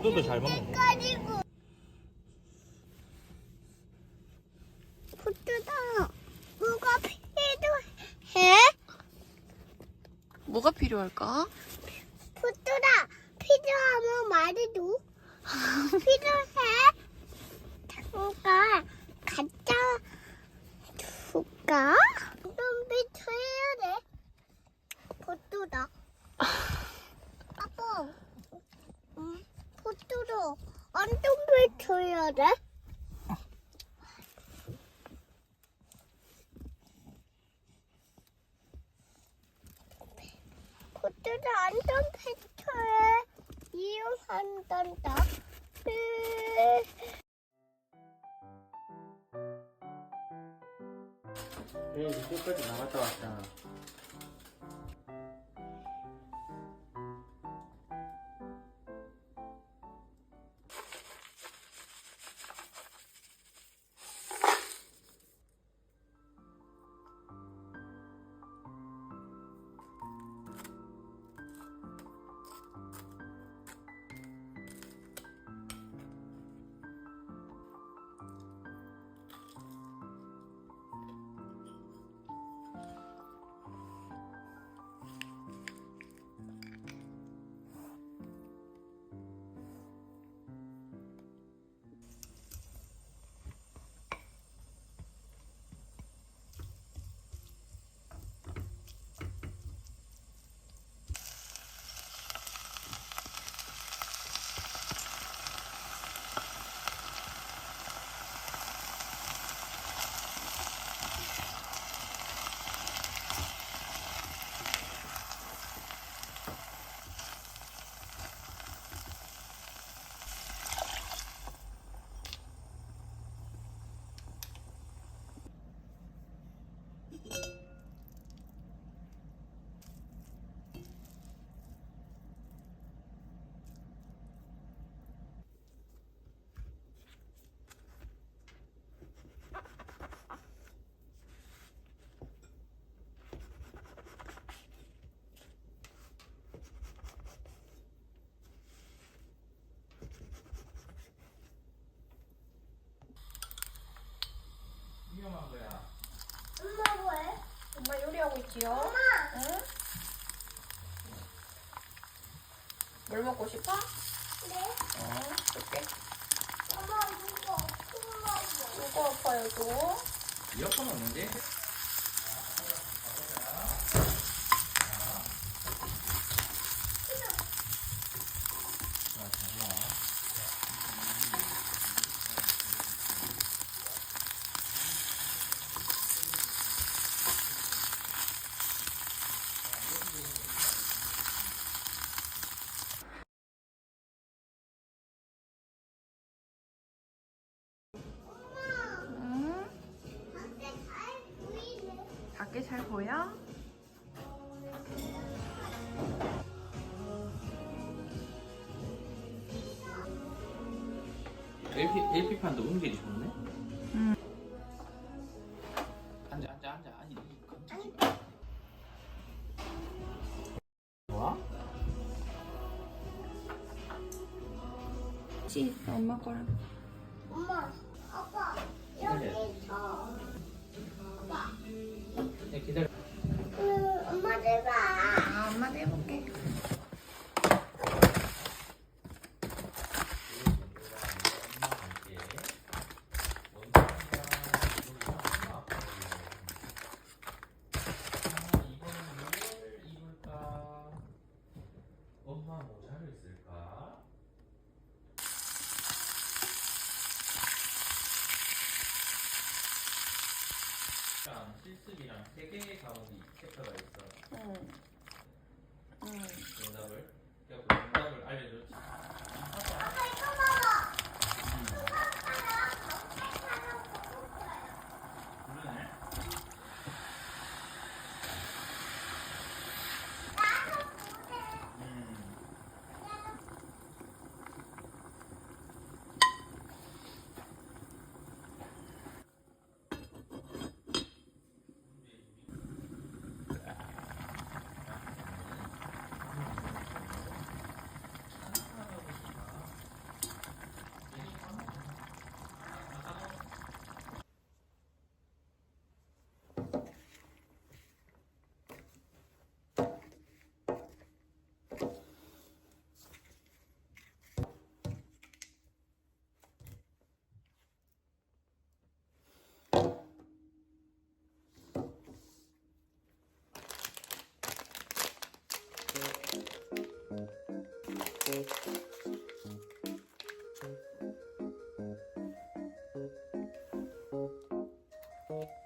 포도도 잘 먹는 거. 가지고. 포트다. 뭐가 필요해? 뭐가 필요할까? 포트다. 필요하면 말해줘. 필요해? 잠깐 갖다 줄까? 좀비 쳐야 돼. 포트다. 아빠. 음, 포트도 안전벨 쳐야 돼. 포트도 안전벨트에 이용한단다. 으, 예, 이제 끝까지 나갔다 왔잖 아. 위험한 거야. 엄마 뭐해? 엄마 요리하고 있지요? 엄마. 응? 뭘 먹고 싶어? 네. 어, 줄게. 엄마 이거 엄마 이거 아파요, 또. 이어폰 없는데? 응? 밖에 잘 보이네. 밖에 잘 보여? LP, LP판도 음질이 좋네? 응. 앉아, 앉아, 앉아. 아니, 이 건지지 마. 좋아? 지 엄마 거랑. 엄마, 아빠 여기서 아 음, 엄마들 봐. 아, 엄마도 해볼게.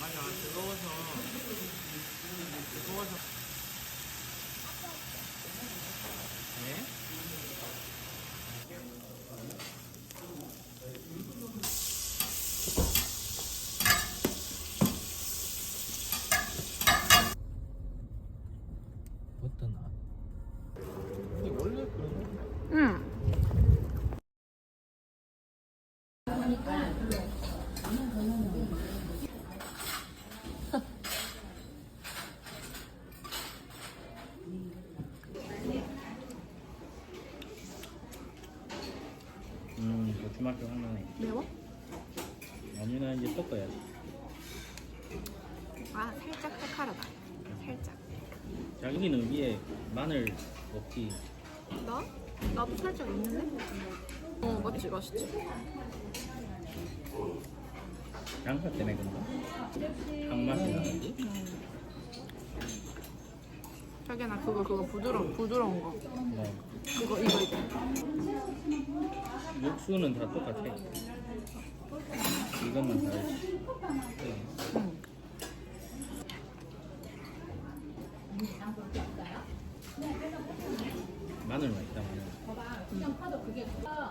맞아, 뜨거워서. 뜨거워서. 네? 어떠나? 이게 원래 그런 거? 응. 음, 고추맛도 하나네. 매워? 아니나 이제 섞어야지. 아 살짝 칼칼하다. 살짝. 자기는 위에 마늘 먹기. 나? 나도 살짝 있는데? 어 맞지 맛있지. 양파 때문에 그런가? 향맛이 나는지? 자기야 나 그거 그거 부드러운 부드러운 거. 뭐, 그거 이거 이거. 육수는 다 똑같아. 이것만 다르지. 응. 마늘 맛있다, 마늘. 안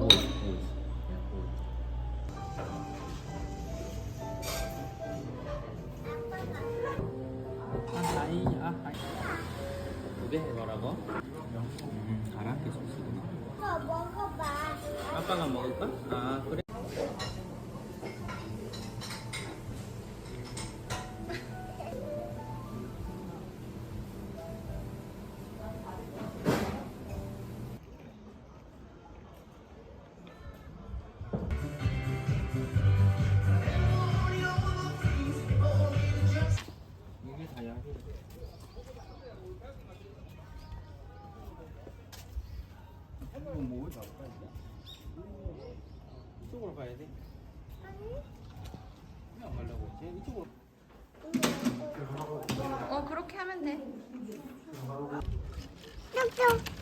어 아, 아? 음. 이거 먹어봐. 아빠가 먹을까? 아, 그래. 깜짝.